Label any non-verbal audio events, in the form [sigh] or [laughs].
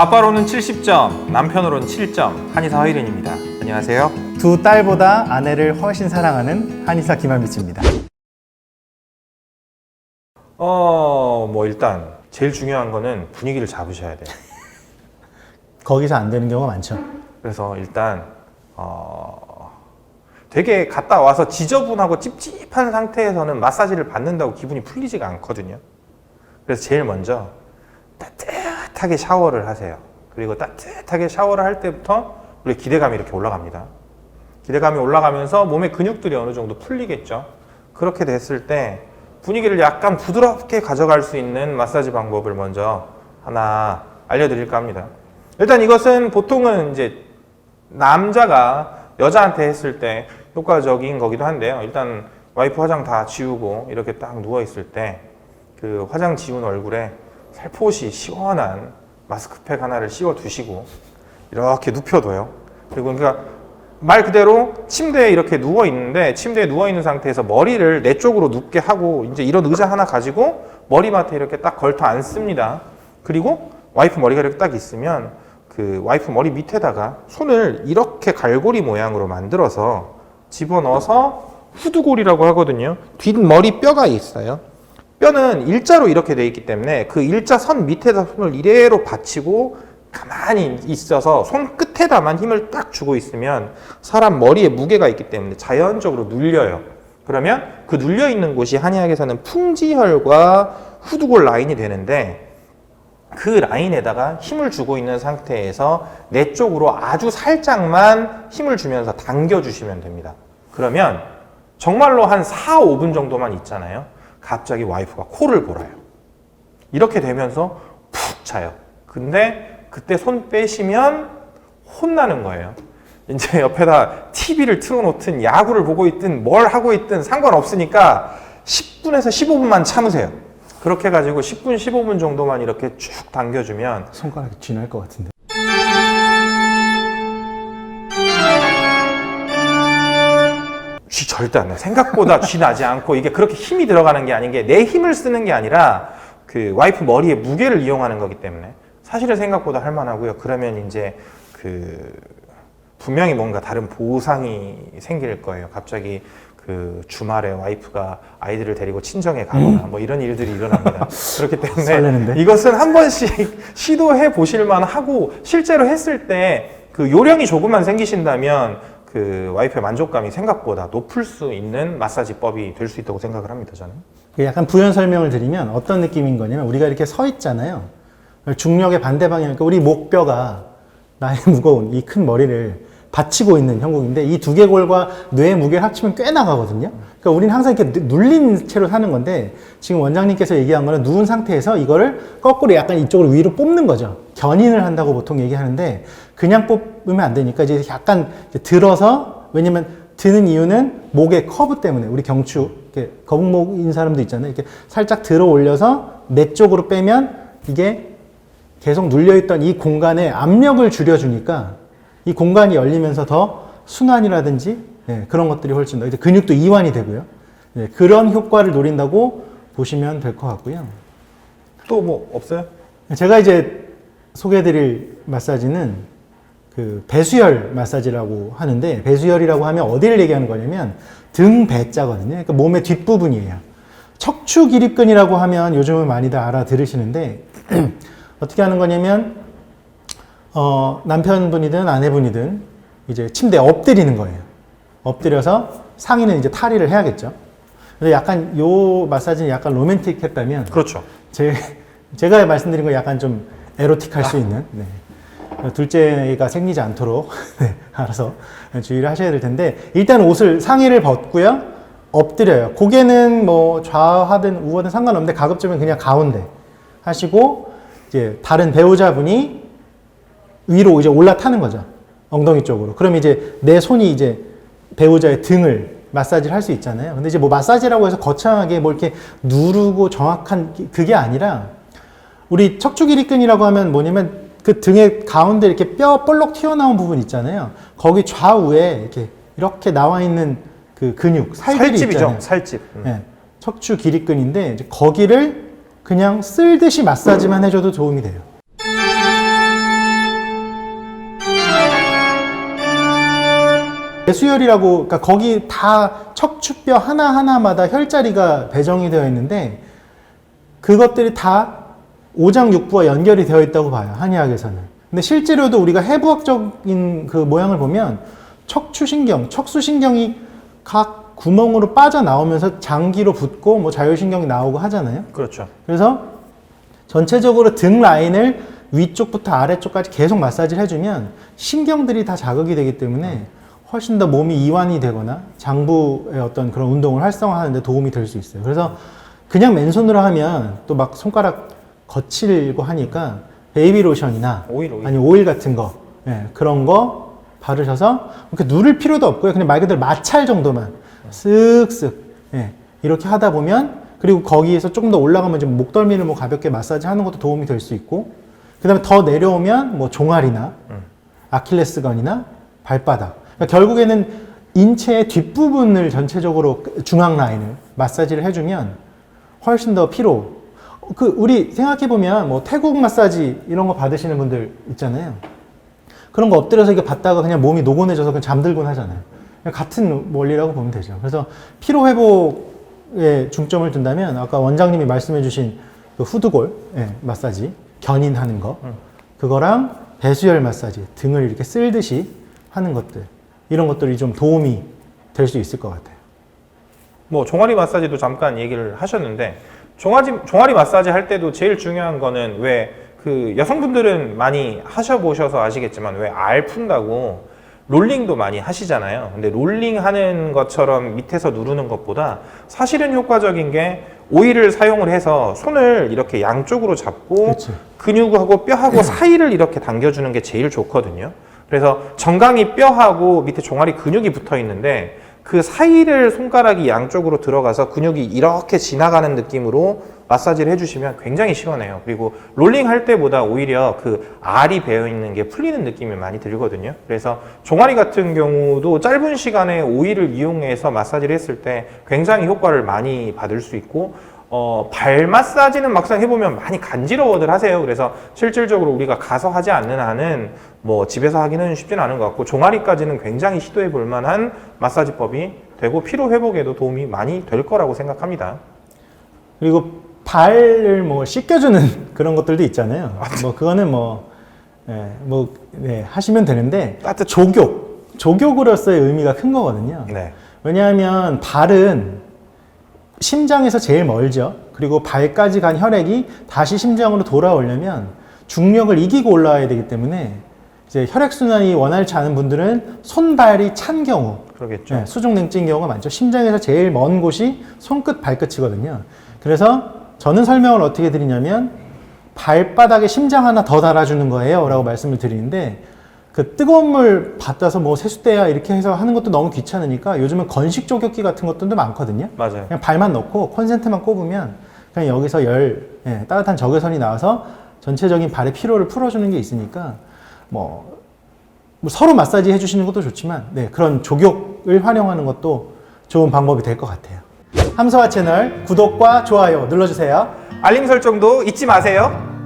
아빠로는 70점, 남편으로는 7점, 한의사 허일인입니다. 안녕하세요. 두 딸보다 아내를 훨씬 사랑하는 한의사 김한비치입니다. 어, 뭐 일단 제일 중요한 거는 분위기를 잡으셔야 돼요. [laughs] 거기서 안 되는 경우가 많죠. 그래서 일단 어, 되게 갔다 와서 지저분하고 찝찝한 상태에서는 마사지를 받는다고 기분이 풀리지가 않거든요. 그래서 제일 먼저 따뜻 하게 샤워를 하세요. 그리고 따뜻하게 샤워를 할 때부터 우리 기대감이 이렇게 올라갑니다. 기대감이 올라가면서 몸의 근육들이 어느 정도 풀리겠죠. 그렇게 됐을 때 분위기를 약간 부드럽게 가져갈 수 있는 마사지 방법을 먼저 하나 알려드릴까 합니다. 일단 이것은 보통은 이제 남자가 여자한테 했을 때 효과적인 거기도 한데요. 일단 와이프 화장 다 지우고 이렇게 딱 누워 있을 때 그 화장 지운 얼굴에 살포시 시원한 마스크팩 하나를 씌워 두시고 이렇게 눕혀둬요. 그리고 그러니까 말 그대로 침대에 이렇게 누워 있는데 침대에 누워 있는 상태에서 머리를 내 쪽으로 눕게 하고 이제 이런 의자 하나 가지고 머리맡에 이렇게 딱 걸터 앉습니다. 그리고 와이프 머리가 이렇게 딱 있으면 그 와이프 머리 밑에다가 손을 이렇게 갈고리 모양으로 만들어서 집어넣어서 후두골이라고 하거든요. 뒷머리 뼈가 있어요. 뼈는 일자로 이렇게 돼 있기 때문에 그 일자 선 밑에다 손을 이래로 받치고 가만히 있어서 손 끝에다만 힘을 딱 주고 있으면 사람 머리에 무게가 있기 때문에 자연적으로 눌려요. 그러면 그 눌려 있는 곳이 한의학에서는 풍지혈과 후두골 라인이 되는데 그 라인에다가 힘을 주고 있는 상태에서 내 쪽으로 아주 살짝만 힘을 주면서 당겨주시면 됩니다. 그러면 정말로 한 4, 5분 정도만 있잖아요. 갑자기 와이프가 코를 골아요. 이렇게 되면서 푹 자요. 근데 그때 손 빼시면 혼나는 거예요. 이제 옆에다 TV를 틀어놓든 야구를 보고 있든 뭘 하고 있든 상관없으니까 10분에서 15분만 참으세요. 그렇게 해가지고 10분, 15분 정도만 이렇게 쭉 당겨주면 손가락이 쥐날 것 같은데. 절대 안 나요. 생각보다 [laughs] 쥐 나지 않고 이게 그렇게 힘이 들어가는 게 아닌 게 내 힘을 쓰는 게 아니라 그 와이프 머리에 무게를 이용하는 거기 때문에 사실은 생각보다 할만하고요. 그러면 이제 그 분명히 뭔가 다른 보상이 생길 거예요. 갑자기 그 주말에 와이프가 아이들을 데리고 친정에 가거나 뭐 이런 일들이 일어납니다. 그렇기 [laughs] 때문에 설레는데? 이것은 한 번씩 [laughs] 시도해 보실 만 하고 실제로 했을 때 그 요령이 조금만 생기신다면 그 와이프의 만족감이 생각보다 높을 수 있는 마사지법이 될 수 있다고 생각을 합니다. 저는. 그 약간 부연 설명을 드리면 어떤 느낌인 거냐면 우리가 이렇게 서 있잖아요. 중력의 반대 방향이니까 우리 목뼈가 나의 [laughs] 무거운 이 큰 머리를 받치고 있는 형국인데 이 두개골과 뇌의 무게를 합치면 꽤 나가거든요. 그러니까 우리는 항상 이렇게 누- 눌린 채로 사는 건데 지금 원장님께서 얘기한 거는 누운 상태에서 이거를 거꾸로 약간 이쪽으로 위로 뽑는 거죠. 견인을 한다고 보통 얘기하는데 그냥 뽑으면 안 되니까 이제 약간 들어서 왜냐면 드는 이유는 목의 커브 때문에 우리 경추 이렇게 거북목인 사람도 있잖아요. 이렇게 살짝 들어 올려서 내 쪽으로 빼면 이게 계속 눌려 있던 이 공간에 압력을 줄여 주니까 이 공간이 열리면서 더 순환이라든지 예, 그런 것들이 훨씬 더 이제 근육도 이완이 되고요. 예, 그런 효과를 노린다고 보시면 될 것 같고요. 또 뭐 없어요? 제가 이제 소개해드릴 마사지는 그 배수혈 마사지라고 하는데 배수혈이라고 하면 어디를 얘기하는 거냐면 등 배자거든요. 그러니까 몸의 뒷부분이에요. 척추 기립근이라고 하면 요즘은 많이들 알아들으시는데 [clears throat] 어떻게 하는 거냐면 어, 남편분이든 아내분이든 이제 침대에 엎드리는 거예요. 엎드려서 상의는 이제 탈의를 해야겠죠. 그래서 약간 요 마사지는 약간 로맨틱했다면 그렇죠. 제, 제가 말씀드린 거 약간 좀 에로틱할 수 있는 네. 둘째가 생기지 않도록 [laughs] 네, 알아서 주의를 하셔야 될 텐데 일단 옷을 상의를 벗고요 엎드려요 고개는 뭐 좌하든 우하든 상관없는데 가급적이면 그냥 가운데 하시고 이제 다른 배우자분이 위로 이제 올라타는 거죠 엉덩이 쪽으로 그럼 이제 내 손이 이제 배우자의 등을 마사지를 할 수 있잖아요. 근데 이제 뭐 마사지라고 해서 거창하게 뭐 이렇게 누르고 정확한 기- 그게 아니라 우리 척추기립근이라고 하면 뭐냐면 그 등의 가운데 이렇게 뼈 볼록 튀어나온 부분 있잖아요. 거기 좌우에 이렇게 이렇게 나와 있는 그 근육 살들이 살집이죠. 있잖아요. 살집. 음. 예, 척추 기립근인데 거기를 그냥 쓸듯이 마사지만 해줘도 도움이 돼요. 배수혈이라고 그러니까 거기 다 척추뼈 하나 하나마다 혈자리가 배정이 되어 있는데 그것들이 다 오장육부와 연결이 되어 있다고 봐요 한의학에서는. 근데 실제로도 우리가 해부학적인 그 모양을 보면 척추신경, 척수신경이 각 구멍으로 빠져 나오면서 장기로 붙고 뭐 자율신경이 나오고 하잖아요. 그렇죠. 그래서 전체적으로 등 라인을 위쪽부터 아래쪽까지 계속 마사지를 해주면 신경들이 다 자극이 되기 때문에 훨씬 더 몸이 이완이 되거나 장부의 어떤 그런 운동을 활성화하는데 도움이 될 수 있어요. 그래서 그냥 맨손으로 하면 또 막 손가락 거칠고 하니까 베이비 로션이나 오일 오일. 아니 오일 같은 거 예, 그런 거 바르셔서 이렇게 누를 필요도 없고요. 그냥 말 그대로 마찰 정도만 쓱쓱 예, 이렇게 하다 보면 그리고 거기에서 조금 더 올라가면 좀 목덜미를 뭐 가볍게 마사지 하는 것도 도움이 될 수 있고 그다음에 더 내려오면 뭐 종아리나 아킬레스건이나 발바닥 그러니까 결국에는 인체의 뒷부분을 전체적으로 중앙 라인을 마사지를 해주면 훨씬 더 피로 그 우리 생각해 보면 뭐 태국 마사지 이런 거 받으시는 분들 있잖아요. 그런 거 엎드려서 이렇게 받다가 그냥 몸이 노곤해져서 그냥 잠들곤 하잖아요. 같은 원리라고 보면 되죠. 그래서 피로 회복에 중점을 둔다면 아까 원장님이 말씀해주신 그 후두골 예, 마사지 견인하는 거 그거랑 배수열 마사지 등을 이렇게 쓸듯이 하는 것들 이런 것들이 좀 도움이 될 수 있을 것 같아요. 뭐 종아리 마사지도 잠깐 얘기를 하셨는데 종아리 종아리 마사지 할 때도 제일 중요한 거는 왜 그 여성분들은 많이 하셔보셔서 아시겠지만 왜 알 푼다고 롤링도 많이 하시잖아요. 근데 롤링 하는 것처럼 밑에서 누르는 것보다 사실은 효과적인 게 오일을 사용을 해서 손을 이렇게 양쪽으로 잡고 그렇지. 근육하고 뼈하고 사이를 이렇게 당겨주는 게 제일 좋거든요. 그래서 정강이 뼈하고 밑에 종아리 근육이 붙어 있는데 그 사이를 손가락이 양쪽으로 들어가서 근육이 이렇게 지나가는 느낌으로 마사지를 해주시면 굉장히 시원해요. 그리고 롤링 할 때보다 오히려 그 알이 배어 있는 게 풀리는 느낌이 많이 들거든요. 그래서 종아리 같은 경우도 짧은 시간에 오일을 이용해서 마사지를 했을 때 굉장히 효과를 많이 받을 수 있고 어, 발 마사지는 막상 해보면 많이 간지러워들 하세요. 그래서 실질적으로 우리가 가서 하지 않는 한은 뭐 집에서 하기는 쉽지는 않은 것 같고 종아리까지는 굉장히 시도해 볼 만한 마사지법이 되고 피로 회복에도 도움이 많이 될 거라고 생각합니다. 그리고 발을 뭐 씻겨주는 [laughs] 그런 것들도 있잖아요. 뭐 그거는 뭐, 예, 뭐, 네, 하시면 되는데, 따뜻- 조교, 조교로서의 의미가 큰 거거든요. 네. 왜냐하면 발은 심장에서 제일 멀죠. 그리고 발까지 간 혈액이 다시 심장으로 돌아오려면 중력을 이기고 올라와야 되기 때문에 이제 혈액순환이 원활치 않은 분들은 손발이 찬 경우, 그러겠죠. 네, 수족냉증 경우가 많죠. 심장에서 제일 먼 곳이 손끝 발끝이거든요. 그래서 저는 설명을 어떻게 드리냐면 발바닥에 심장 하나 더 달아주는 거예요 라고 말씀을 드리는데 그 뜨거운 물 받아서 뭐 세숫대야 이렇게 해서 하는 것도 너무 귀찮으니까 요즘은 건식 조격기 같은 것들도 많거든요. 맞아요. 그냥 발만 넣고 콘센트만 꼽으면 그냥 여기서 열 예, 따뜻한 적외선이 나와서 전체적인 발의 피로를 풀어주는 게 있으니까 뭐, 뭐 서로 마사지 해주시는 것도 좋지만 네, 그런 조격을 활용하는 것도 좋은 방법이 될 것 같아요. 함서화 채널 구독과 좋아요 눌러주세요. 알림 설정도 잊지 마세요.